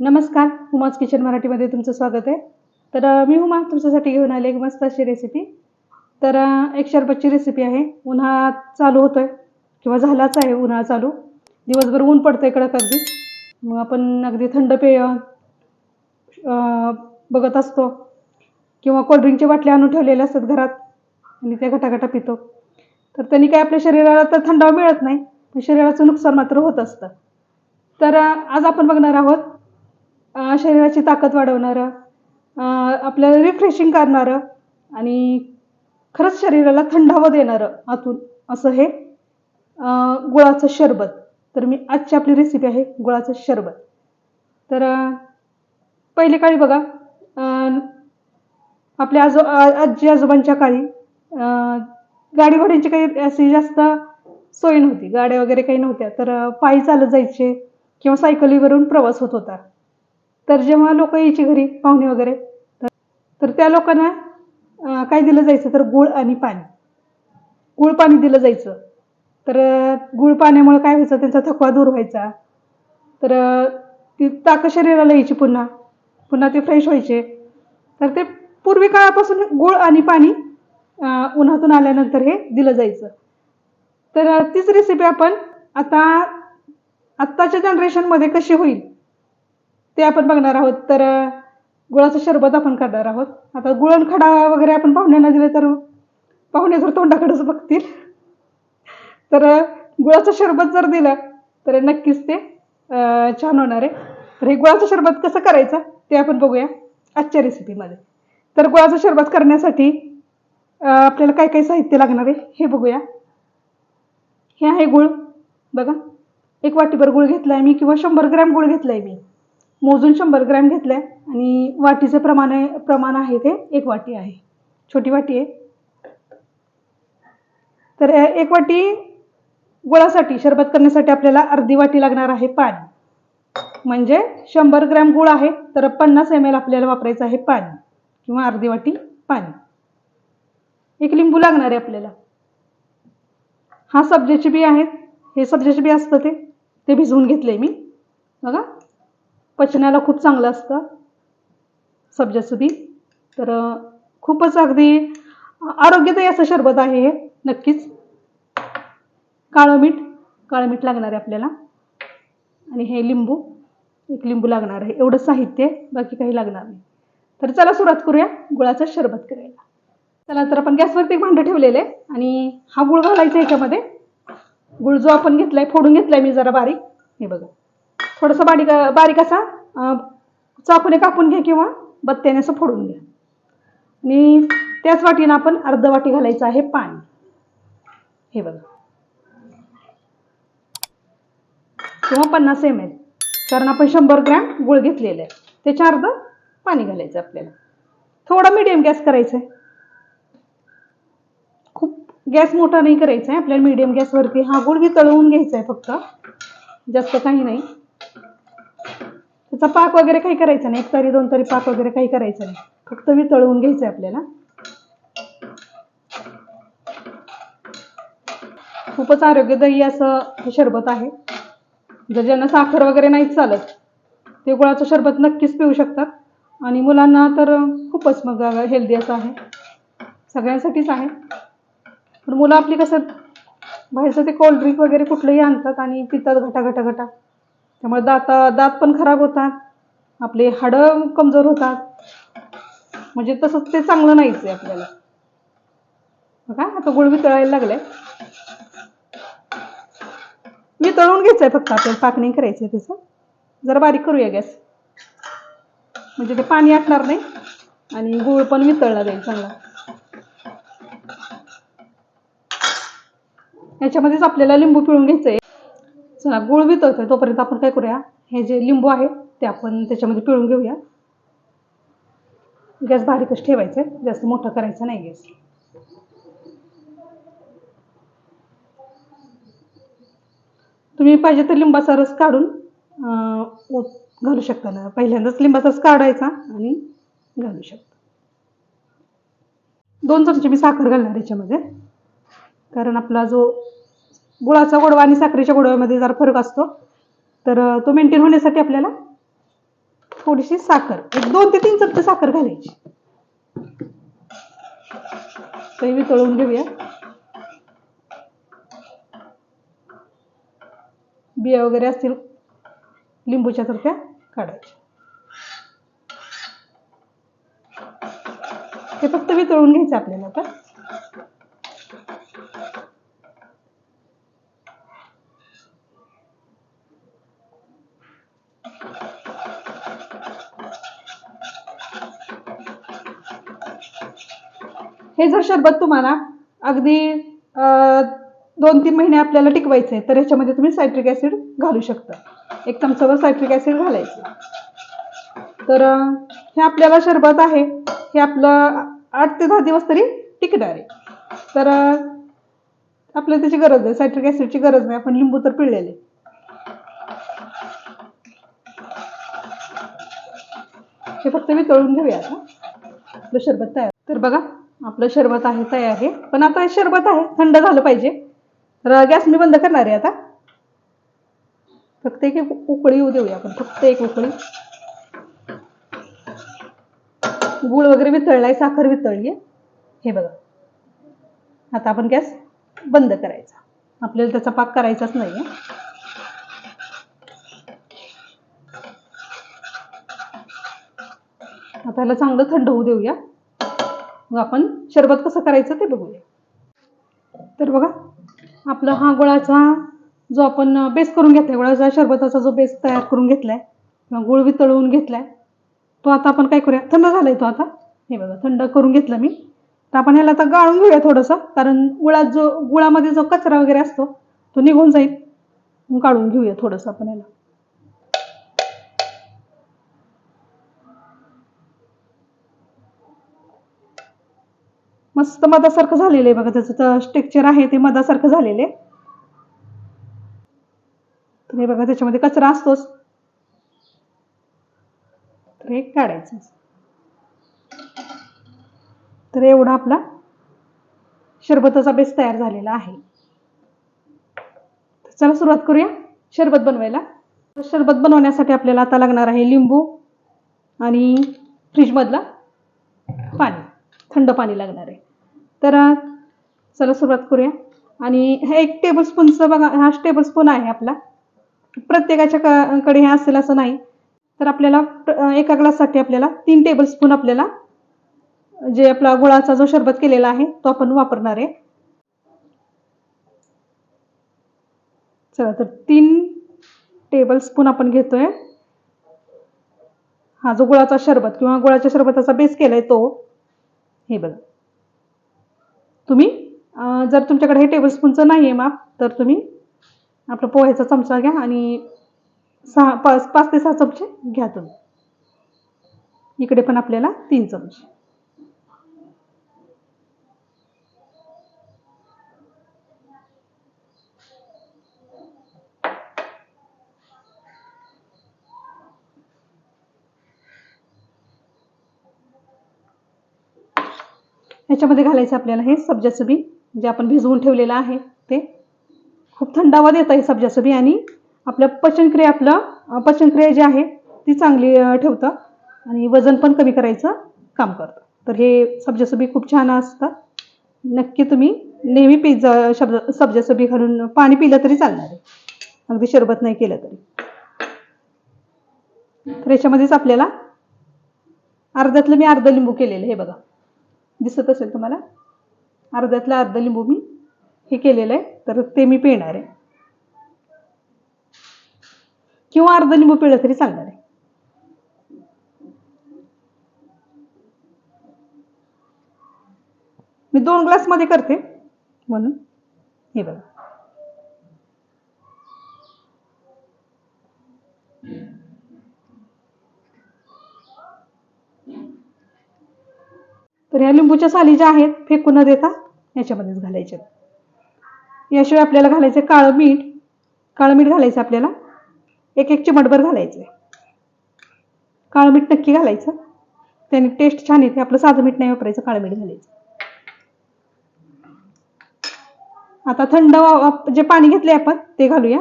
नमस्कार हुमाज किचन मराठीमध्ये तुमचं स्वागत आहे. तर मी हुमा तुमच्यासाठी घेऊन आले एक मस्त अशी रेसिपी तर एक शरबतची रेसिपी आहे. उन्हाळा चालू होतो आहे किंवा झालाच आहे उन्हाळा चालू. दिवसभर ऊन पडतं आहे कडक अगदी. मग आपण अगदी थंड पेय बघत असतो. किंवा कोल्ड्रिंकच्या बाटल्या आणून ठेवलेल्या असतात घरात आणि त्या घटाघटा पितो. तर त्यांनी काय आपल्या शरीराला तर थंडावा मिळत नाही पण शरीराचं नुकसान मात्र होत असतं. तर आज आपण बघणार आहोत शरीराची ताकद वाढवणारं आपल्याला रिफ्रेशिंग करणारं आणि खरंच शरीराला थंडावं देणारं आतून असं हे गुळाचं शरबत. तर मी आजची आपली रेसिपी आहे गुळाचं शरबत. तर पहिले काळी बघा आपल्या आजो आजी आजोबांच्या काळी गाडीघोड्यांची गाडी घोड्यांची काही अशी जास्त सोय नव्हती. गाड्या वगैरे काही नव्हत्या. तर पायी चालत जायचे किंवा सायकलीवरून प्रवास होत होता. तर जेव्हा लोक यायची घरी पाहुणे वगैरे तर त्या लोकांना काय दिलं जायचं? तर गुळ आणि पाणी. गुळ पाणी दिलं जायचं. तर गुळ पाण्यामुळे काय व्हायचं? त्यांचा थकवा दूर व्हायचा. तर ती ताकद शरीराला यायची पुन्हा. पुन्हा ते फ्रेश व्हायचे. तर ते पूर्वी काळापासून गुळ आणि पाणी उन्हातून आल्यानंतर हे दिलं जायचं. तर तीच रेसिपी आपण आता आत्ताच्या जनरेशनमध्ये कशी होईल? ते आपण बघणार आहोत. तर गुळाचं शरबत आपण करणार आहोत. आता गुळण खडा वगैरे आपण पाहुण्यांना दिले तर पाहुणे जर तोंडाकडेच बघतील. तर गुळाचं शरबत जर दिलं तर नक्कीच ते छान होणार आहे. तर हे गुळाचं शरबत कसं करायचं ते आपण बघूया आजच्या रेसिपीमध्ये तर गुळाचं शरबत करण्यासाठी आपल्याला काय काय साहित्य लागणार आहे हे बघूया. हे आहे गुळ. बघा. एक वाटीभर गुळ घेतला आहे मी किंवा शंभर ग्रॅम गुळ घेतला आहे मी. मोजून शंभर ग्रॅम घेतलं आहे आणि वाटीचे प्रमाण आहे प्रमाण आहे ते एक वाटी आहे. छोटी वाटी आहे. तर एक वाटी गुळासाठी शरबत करण्यासाठी आपल्याला अर्धी वाटी लागणार आहे पाणी. म्हणजे शंभर ग्रॅम गुळ आहे तर पन्नास एम एल आपल्याला वापरायचं आहे पाणी किंवा अर्धी वाटी पाणी. एक लिंबू लागणार आहे आपल्याला. हा सब्जेची बी आहेत. हे सब्जेची बी असतं ते. ते भिजवून घेतले मी. बघा. पचनाला खूप चांगलं असतं. सब्जाचं बी तर खूपच अगदी आरोग्यदायी असं शरबत आहे हे नक्कीच. काळं मीठ काळं मीठ लागणार आहे आपल्याला. आणि हे लिंबू एक लिंबू लागणार आहे. एवढं साहित्य बाकी काही लागणार नाही. तर चला सुरुवात करूया गुळाचं शरबत करायला. चला तर आपण गॅसवरती एक भांडं ठेवलेलं आहे आणि हा गुळ घालायचा ह्याच्यामध्ये गुळ जो आपण घेतलाय फोडून घेतलाय मी जरा बारीक. हे बघा. थोडंसं बारीक बारीक असा चाकूने कापून घ्या किंवा बत्त्याने असं फोडून घ्या आणि त्याच वाटीनं आपण अर्ध वाटी घालायचं आहे पाणी. हे बघा. किंवा पन्नास एम एल कारण आपण शंभर ग्रॅम गुळ घेतलेलं आहे. त्याच्या अर्ध पाणी घालायचं आपल्याला. थोडा मिडियम गॅस करायचा आहे. खूप गॅस मोठा नाही करायचा आहे. आपल्याला मिडियम गॅसवरती हा गुळ वितळवून घ्यायचा आहे फक्त. जास्त काही नाही. त्याचा पाक वगैरे काही करायचा नाही. एक तरी दोन तरी पाक वगैरे काही करायचं नाही. फक्त वितळवून घ्यायचं आहे आपल्याला. खूपच आरोग्यदायी असं हे शरबत आहे. जर ज्यांना साखर वगैरे नाहीच चालत ते गुळाचं शरबत नक्कीच पिऊ शकतात. आणि मुलांना तर खूपच मग हेल्दी असं आहे. सगळ्यांसाठीच आहे. पण मुलं आपली कसं बाहेरचं ते कोल्ड्रिंक वगैरे कुठलंही आणतात आणि पितात घटा घटा घटा त्यामुळे दाता दात पण खराब होतात. आपले हाडं कमजोर होतात. म्हणजे तसंच ते चांगलं नाहीच आहे आपल्याला. बघा आता गुळ वितळायला लागलाय वितळून घ्यायचंय आहे फक्त आपल्याला. पाक नाही आहे त्याचं. जरा बारीक करूया गॅस. म्हणजे ते पाणी आटणार नाही. आणि गुळ पण वितळला जाईल चांगला. याच्यामध्येच आपल्याला लिंबू पिळून घ्यायचं आहे चला गुळ वितळतोय तोपर्यंत आपण काय करूया? हे जे लिंबू आहे ते आपण त्याच्यामध्ये पिळून घेऊया. गॅस बारीकच ठेवायचा आहे जास्त मोठा करायचा नाही गॅस. तुम्ही पाहिजे तर लिंबाचा रस काढून घालू शकता ना. पहिल्यांदाच लिंबाचा रस काढायचा आणि घालू शकता. दोन चमचे मी साखर घालणार याच्यामध्ये. कारण आपला जो गुळाचा गोडवा आणि साखरेच्या गोडव्यामध्ये जरा फरक असतो तर तो मेंटेन होण्यासाठी आपल्याला थोडीशी साखर एक दोन ते तीन चमचे साखर घालायची. ते वितळून घेऊया. बिया वगैरे असतील लिंबूच्या तर त्या काढायच्या. ते फक्त वितळून घ्यायचं आपल्याला आता. हे जर सरबत तुम्हाला अगदी दोन तीन महिने आपल्याला टिकवायचं आहे तर ह्याच्यामध्ये तुम्ही सायट्रिक ॲसिड घालू शकता. एक चमचाभर सायट्रिक ॲसिड घालायचं. तर हे आपल्याला शरबत आहे. हे आपलं आठ ते दहा दिवस तरी टिकणार आहे. तर आपल्याला त्याची गरज आहे. सायट्रिक ॲसिडची गरज नाही. आपण लिंबू तर पिळलेले. हे फक्त वितळून घेऊया आता आपलं शरबत तयार. तर बघा आपलं शरबत आहे तयार आहे. पण आता हे शरबत आहे थंड झालं पाहिजे. तर गॅस मी बंद करणार आहे आता. फक्त एक उकळी येऊ देऊया आपण. फक्त एक उकळी. गुळ वगैरे वितळलाय साखर वितळली हे बघा. आता आपण गॅस बंद करायचा. आपल्याला त्याचा पाक करायचाच नाही आहे आता ह्याला चांगलं थंड होऊ देऊया. मग आपण शरबत कसं करायचं ते बघूया. तर बघा आपला हा गुळाचा जो आपण बेस करून घेतलाय गुळाचा शरबताचा जो बेस तयार करून घेतलाय किंवा गुळ वितळवून घेतलाय तो आता आपण काय करूया? थंड झालाय तो आता. हे बघा थंड करून घेतला मी. तर आपण ह्याला आता गाळून घेऊया थोडंसं कारण गुळात जो गुळामध्ये जो कचरा वगैरे असतो तो निघून जाईल. गाळून काढून घेऊया थोडंसं आपण ह्याला. मस्त मधासारखं झालेलं आहे बघा त्याचं स्ट्रक्चर आहे ते मधासारखं झालेलं आहे. तर हे बघा त्याच्यामध्ये कचरा असतोच. तर हे काढायचं. तर एवढा आपला शरबताचा बेस तयार झालेला आहे. चला सुरुवात करूया शरबत बनवायला. शरबत बनवण्यासाठी आपल्याला आता लागणार आहे लिंबू आणि फ्रीजमधला पाणी. थंड पाणी लागणार आहे. तर चला सुरुवात करूया. आणि हे एक टेबलस्पूनचं बघा हा टेबल स्पून आहे आपला. प्रत्येकाच्या क- कडे हे असेल असं नाही. तर आपल्याला एका ग्लाससाठी आपल्याला तीन टेबल स्पून आपल्याला जे आपला गुळाचा जो शरबत केलेला आहे तो आपण वापरणार आहे. चला तर तीन टेबल स्पून आपण घेतोय. हा जो गुळाचा शरबत किंवा गुळाच्या शरबताचा बेस केलाय तो हे बघा. तुम्ही? जर तुमच्याकडे हे टेबलस्पूनचं नाही आहे माप तर तुम्ही आपला पोह्याचा चमचा घ्या आणि सहा पाच पाच ते सहा चमचे घ्या तुम्ही. इकडे पण आपल्याला तीन चमचे. ह्याच्यामध्ये घालायचं आपल्याला हे सब्जाचं बी जे आपण भिजवून ठेवलेलं आहे ते. खूप थंडावा देतं हे सब्जाचं बी आणि आपलं पचनक्रिया आपलं पचनक्रिया जी आहे ती चांगली ठेवतं आणि वजन पण कमी करायचं काम करतं. तर हे सब्जाचं बी खूप छान असतं. नक्की तुम्ही नेहमी पिझ्झा शब्द सब्जाचं बी घालून पाणी पिलं तरी चालणार आहे. अगदी शरबत नाही केलं तरी. तर याच्यामध्येच आपल्याला अर्ध्यातलं मी अर्ध लिंबू केलेलं हे बघा. दिसत असेल तुम्हाला? अर्ध्यातला अर्ध लिंबू मी हे केलेलं आहे तर ते मी पिळणार आहे. किंवा अर्ध लिंबू पिळलं तरी चालणार आहे. मी दोन ग्लासमध्ये करते म्हणून. हे बघा. तर या लिंबूच्या साली ज्या आहेत फेकून न देता याच्यामध्येच घालायच्या. याशिवाय आपल्याला घालायचं काळं मीठ काळं मीठ घालायचं आपल्याला. एक एक चिमटभर घालायचं काळं मीठ नक्की घालायचं. त्याने टेस्ट छान येते. आपलं साधं मीठ नाही वापरायचं काळं मीठ घालायचं. आता थंड जे पाणी घेतले आपण ते घालूया.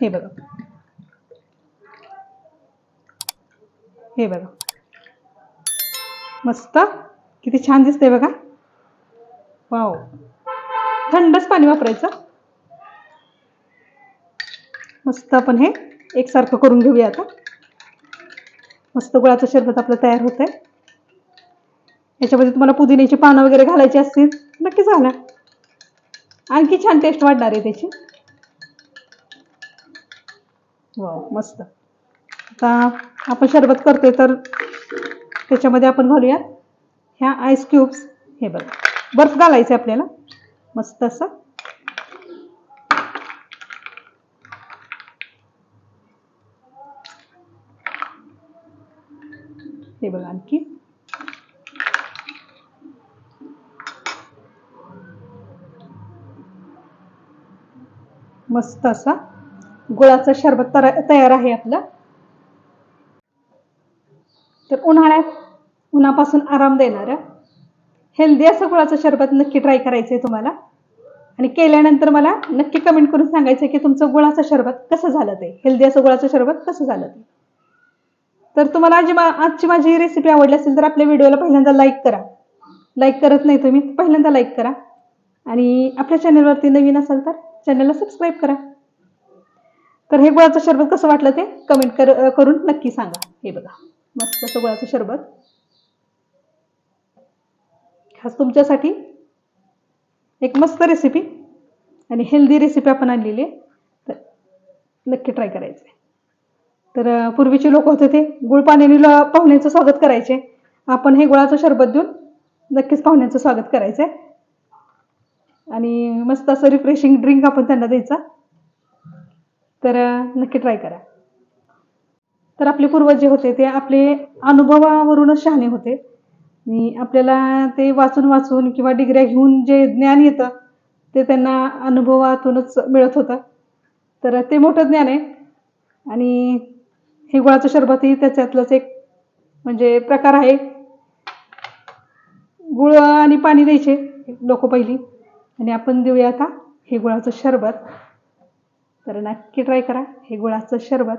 हे बघा. हे बघा. मस्त. किती छान दिसतंय बघा. वाव थंडच पाणी वापरायचं. मस्त आपण हे एकसारखं करून घेऊया आता. मस्त गुळाचं शरबत आपलं तयार होत आहे याच्यामध्ये तुम्हाला पुदिन्याची पानं वगैरे घालायची असतील नक्की झालं. आणखी छान टेस्ट वाढणार आहे त्याची. वाव मस्त. आता आपण शरबत करतोय तर त्याच्यामध्ये आपण घालूया ह्या आईस क्यूब्स हे बघा. बर्फ घालायचं आहे आपल्याला. मस्त असं. हे बघा आणखी. मस्त असा. गुळाचं शरबत तयार आहे आपलं. तर उन्हाळ्यात उन्हापासून आराम देणारं हेल्दी असं गुळाचं शरबत नक्की ट्राय करायचं आहे तुम्हाला. आणि केल्यानंतर मला नक्की कमेंट करून सांगायचं आहे की तुमचं गुळाचं शरबत कसं झालं ते? हेल्दी असं गुळाचं शरबत कसं झालं ते? तर तुम्हाला आजी मा आजची माझी रेसिपी आवडली असेल तर आपल्या व्हिडिओला पहिल्यांदा लाईक करा. लाईक करत नाही तुम्ही पहिल्यांदा लाईक करा. आणि आपल्या चॅनलवरती नवीन असाल तर चॅनलला सबस्क्राईब करा. तर हे गुळाचं शरबत कसं वाटलं ते कमेंट कर करून नक्की सांगा. हे बघा मस्त असं गुळाचं शरबत. खास तुमच्यासाठी एक मस्त रेसिपी आणि हेल्दी रेसिपी आपण आणलेली आहे. तर नक्की ट्राय करायचं आहे तर पूर्वीचे लोक होते ते गुळ पाण्याने पाहुण्यांचं स्वागत करायचे. आपण हे गुळाचं शरबत देऊन नक्कीच पाहुण्यांचं स्वागत करायचं आहे आणि मस्त असं रिफ्रेशिंग ड्रिंक आपण त्यांना द्यायचा. तर नक्की ट्राय करा. तर आपले पूर्वज जे होते ते आपले अनुभवावरूनच शहाणे होते. आणि आपल्याला ते वाचून वाचून किंवा डिग्र्या घेऊन जे ज्ञान येतं ते त्यांना अनुभवातूनच मिळत होतं. तर ते मोठं ज्ञान आहे. आणि हे गुळाचं शरबतही त्याच्यातलंच एक म्हणजे प्रकार आहे. गुळ आणि पाणी द्यायचे लोक पहिली. आणि आपण देऊया आता हे गुळाचं शरबत. तर नक्की ट्राय करा हे गुळाचं शरबत.